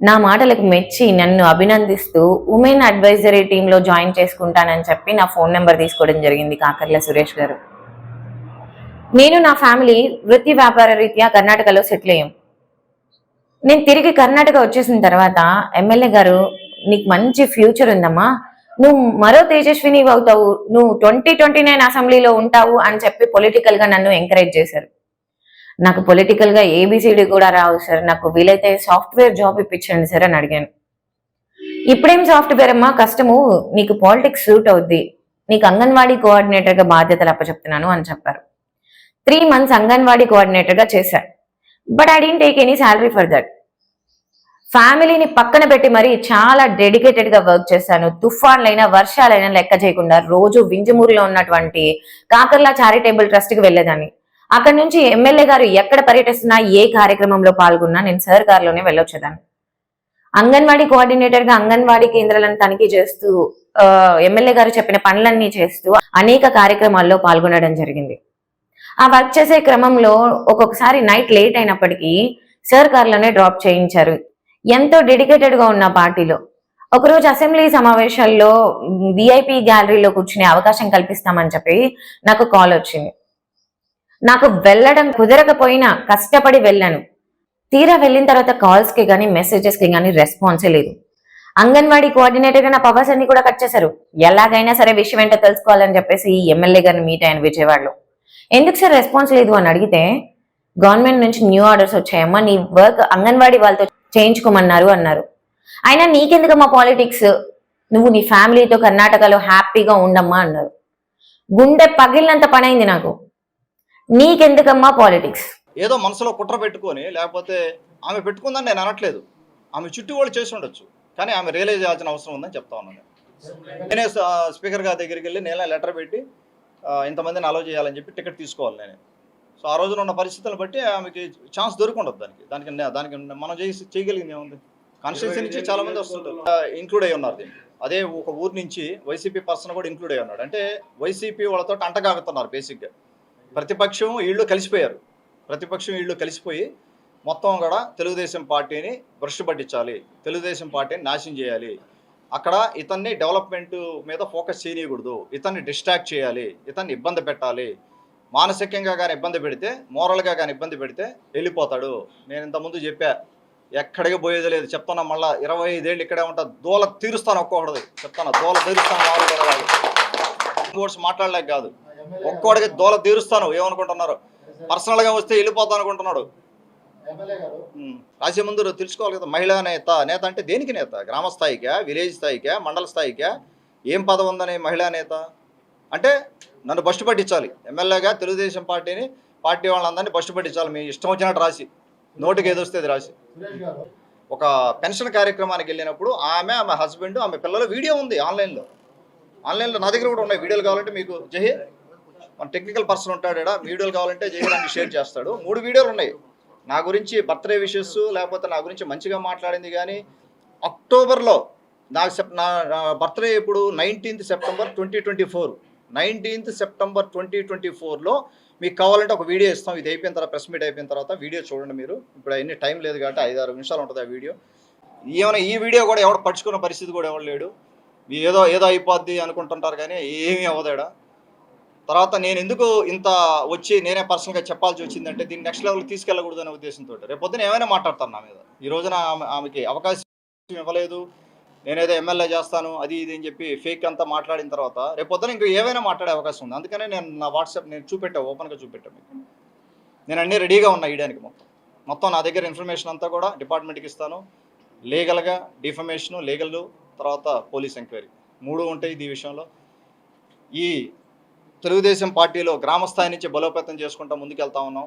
నా మాటలకు మెచ్చి నన్ను అభినందిస్తూ ఉమెన్ అడ్వైజరీ టీంలో జాయిన్ చేసుకుంటానని చెప్పి నా ఫోన్ నెంబర్ తీసుకోవడం జరిగింది కాకర్ల సురేష్ గారు. నేను నా ఫ్యామిలీ వృత్తి వ్యాపార రీత్యా కర్ణాటకలో సెటిల్ అయ్యాం. నేను తిరిగి కర్ణాటక వచ్చేసిన తర్వాత ఎమ్మెల్యే గారు నీకు మంచి ఫ్యూచర్ ఉందమ్మా. నువ్వు మరో తేజస్విని అవుతావు. నువ్వు ట్వంటీ ట్వంటీ నైన్ అసెంబ్లీలో ఉంటావు అని చెప్పి పొలిటికల్గా నన్ను ఎంకరేజ్ చేశారు. నాకు పొలిటికల్గా ఏబిసిడి కూడా రావు సార్ నాకు వీలైతే సాఫ్ట్వేర్ జాబ్ ఇప్పించండి సార్ అని అడిగాను. ఇప్పుడేం సాఫ్ట్వేర్ అమ్మా? కష్టము. నీకు పాలిటిక్స్ సూట్ అవుద్ది. నీకు అంగన్వాడీ కోఆర్డినేటర్గా బాధ్యతలు అప్పచెప్తున్నాను అని చెప్పారు. త్రీ మంత్స్ అంగన్వాడీ కోఆర్డినేటర్గా చేశాను but I didn't take any salary for that ఫ్యామిలీని పక్కన పెట్టి మరీ చాలా డెడికేటెడ్గా వర్క్ చేశాను. తుఫాన్లైనా వర్షాలైనా లెక్క చేయకుండా రోజు వింజమూరులో ఉన్నటువంటి కాకర్లా చారిటబుల్ ట్రస్ట్కి వెళ్ళేదాన్ని. అక్కడ నుంచి ఎమ్మెల్యే గారు ఎక్కడ పర్యటిస్తున్నా ఏ కార్యక్రమంలో పాల్గొన్నా నేను సార్ కారులోనే వెళ్ళొచ్చేదాన్ని. అంగన్వాడీ కోఆర్డినేటర్గా అంగన్వాడీ కేంద్రాలను తనిఖీ చేస్తూ ఎమ్మెల్యే గారు చెప్పిన పనులన్నీ చేస్తూ అనేక కార్యక్రమాల్లో పాల్గొనడం జరిగింది. ఆ వర్క్ చేసే క్రమంలో ఒక్కొక్కసారి నైట్ లేట్ అయినప్పటికీ సార్ కార్లోనే డ్రాప్ చేయించారు. ఎంతో డెడికేటెడ్గా ఉన్న పార్టీలో. ఒకరోజు అసెంబ్లీ సమావేశాల్లో విఐపి గ్యాలరీలో కూర్చునే అవకాశం కల్పిస్తామని చెప్పి నాకు కాల్ వచ్చింది. నాకు వెళ్ళడం కుదరకపోయినా కష్టపడి వెళ్ళాను. తీరా వెళ్ళిన తర్వాత కాల్స్కి కానీ మెసేజెస్కి కానీ రెస్పాన్సే లేదు. అంగన్వాడీ కోఆర్డినేటర్గా నా పవర్స్ అన్ని కూడా కట్ చేశారు. ఎలాగైనా సరే విషయం ఏంటో తెలుసుకోవాలని చెప్పేసి ఎమ్మెల్యే గారిని మీట్ అయిన విజయవాడలో. ఎందుకు సార్ రెస్పాన్స్ లేదు అని అడిగితే గవర్నమెంట్ నుంచి న్యూ ఆర్డర్స్ వచ్చాయమ్మా నీ వర్క్ అంగన్వాడీ వాళ్ళతో చేయించుకోమన్నారు అన్నారు. అయినా నీకెందుకమ్మా పాలిటిక్స్ నువ్వు నీ ఫ్యామిలీతో కర్ణాటకలో హ్యాపీగా ఉండమ్మా అన్నారు. గుండె పగిలినంత పని అయింది నాకు. నీకెందుకమ్మా పాలిటిక్స్? ఏదో మనసులో కుట్ర పెట్టుకొని లేకపోతే ఆమె పెట్టుకుందని నేను అనట్లేదు. ఆమె చుట్టూ వాళ్ళు చేసి ఉండొచ్చు. కానీ ఆమె రియలైజ్ చేయాల్సిన అవసరం ఉందని చెప్తా ఉన్నాను నేనే. స్పీకర్ గారి దగ్గరికి వెళ్ళి నేనే లెటర్ పెట్టి ఇంతమందిని అలౌ చేయాలని చెప్పి టికెట్ తీసుకోవాలి నేను. సో ఆ రోజున ఉన్న పరిస్థితులను బట్టి ఆమెకి ఛాన్స్ దొరుకుండదు దానికి. దానికి దానికి మనం చేసి చేయగలిగింది ఏముంది? కాన్స్టిట్యూన్సీ నుంచి చాలా మంది వస్తుంటారు. ఇంక్లూడ్ అయి ఉన్నారు అదే ఒక ఊరు నుంచి వైసీపీ పర్సన్ కూడా ఇంక్లూడ్ అయి ఉన్నాడు. అంటే వైసీపీ వాళ్ళతో అంటగాగుతున్నారు బేసిక్గా ప్రతిపక్షం వీళ్ళు కలిసిపోయారు. ప్రతిపక్షం వీళ్ళు కలిసిపోయి మొత్తం కూడా తెలుగుదేశం పార్టీని భ్రష్టు పట్టించాలి. తెలుగుదేశం పార్టీని నాశనం చేయాలి. అక్కడ ఇతన్ని డెవలప్మెంట్ మీద ఫోకస్ చేయకూడదు ఇతన్ని డిస్ట్రాక్ట్ చేయాలి. ఇతన్ని ఇబ్బంది పెట్టాలి. మానసికంగా కానీ ఇబ్బంది పెడితే మోరల్గా కానీ ఇబ్బంది పెడితే వెళ్ళిపోతాడు. నేను ఇంతకుముందు చెప్పా ఎక్కడికి పోయేది లేదు. చెప్తాను మళ్ళా ఇరవై ఐదేళ్ళు ఇక్కడే ఉంటా. దూల తీరుస్తాను ఒక్కొక్కడిది. చెప్తాను దూల తీరుస్తాను మామూలుగా కాదు మాట్లాడలేక కాదు. ఒక్కోడికి దూల తీరుస్తాను ఏమనుకుంటున్నారు? పర్సనల్గా వస్తే వెళ్ళిపోతాను అనుకుంటున్నాడు. రాసే ముందు తెలుసుకోవాలి కదా మహిళా నేత నేత అంటే దేనికి నేత? గ్రామ స్థాయికా విలేజ్ స్థాయికా మండల స్థాయికా? ఏం పదవి ఉందని మహిళా నేత? అంటే నన్ను బస్టు పట్టించాలి. ఎమ్మెల్యేగా తెలుగుదేశం పార్టీని పార్టీ వాళ్ళందరినీ బస్టు పట్టించాలి. మీ ఇష్టం వచ్చినట్టు రాసి నోటికి అది రాసి. ఒక పెన్షన్ కార్యక్రమానికి వెళ్ళినప్పుడు ఆమె ఆమె హస్బెండ్ ఆమె పిల్లల వీడియో ఉంది ఆన్లైన్లో. ఆన్లైన్లో నా దగ్గర కూడా ఉన్నాయి వీడియోలు కావాలంటే మీకు. జహీ మన టెక్నికల్ పర్సన్ ఉంటాడు ఈడ. వీడియోలు కావాలంటే జహీ షేర్ చేస్తాడు. మూడు వీడియోలు ఉన్నాయి. నా గురించి బర్త్డే విషెస్ లేకపోతే నా గురించి మంచిగా మాట్లాడింది కానీ అక్టోబర్లో నాకు సెప్ నా బర్త్డే ఇప్పుడు nineteenth September twenty twenty four nineteenth September twenty twenty ఫోర్లో మీకు కావాలంటే ఒక వీడియో ఇస్తాం. ఇది అయిపోయిన తర్వాత ప్రెస్ మీట్ అయిపోయిన తర్వాత వీడియో చూడండి మీరు. ఇప్పుడు అన్ని టైం లేదు కాబట్టి ఐదు ఆరు నిమిషాలు ఉంటుంది ఆ వీడియో ఏమైనా ఈ వీడియో కూడా ఎవడు పడుచుకున్న పరిస్థితి కూడా ఎవడు లేడు. ఏదో ఏదో అయిపోద్ది అనుకుంటుంటారు కానీ ఏమీ అవ్వదాడా తర్వాత నేను ఎందుకు ఇంత వచ్చి నేనే పర్సనల్గా చెప్పాల్సి వచ్చిందంటే దీన్ని నెక్స్ట్ లెవెల్కి తీసుకెళ్ళకూడదు అనే ఉద్దేశంతో. రేపు పొద్దున ఏమైనా మాట్లాడతాను నా మీద. ఈ రోజున ఆమె ఆమెకి అవకాశం ఇవ్వలేదు. నేనేదో ఎమ్మెల్యే చేస్తాను అది ఇది అని చెప్పి ఫేక్ అంతా మాట్లాడిన తర్వాత రేపు పొద్దున ఇంకా ఏమైనా మాట్లాడే అవకాశం ఉంది. అందుకనే నేను నా వాట్సాప్ నేను చూపెట్టా ఓపెన్గా చూపెట్టా మీకు. నేను అన్నీ రెడీగా ఉన్నా ఇయడానికి మొత్తం. మొత్తం నా దగ్గర ఇన్ఫర్మేషన్ అంతా కూడా డిపార్ట్మెంట్కి ఇస్తాను. లీగల్గా డిఫర్మేషను లీగల్ తర్వాత పోలీస్ ఎంక్వైరీ. మూడు ఉంటాయి ఈ విషయంలో. ఈ తెలుగుదేశం పార్టీలో గ్రామ స్థాయి నుంచి బలోపేతం చేసుకుంటూ ముందుకెళ్తా ఉన్నాం.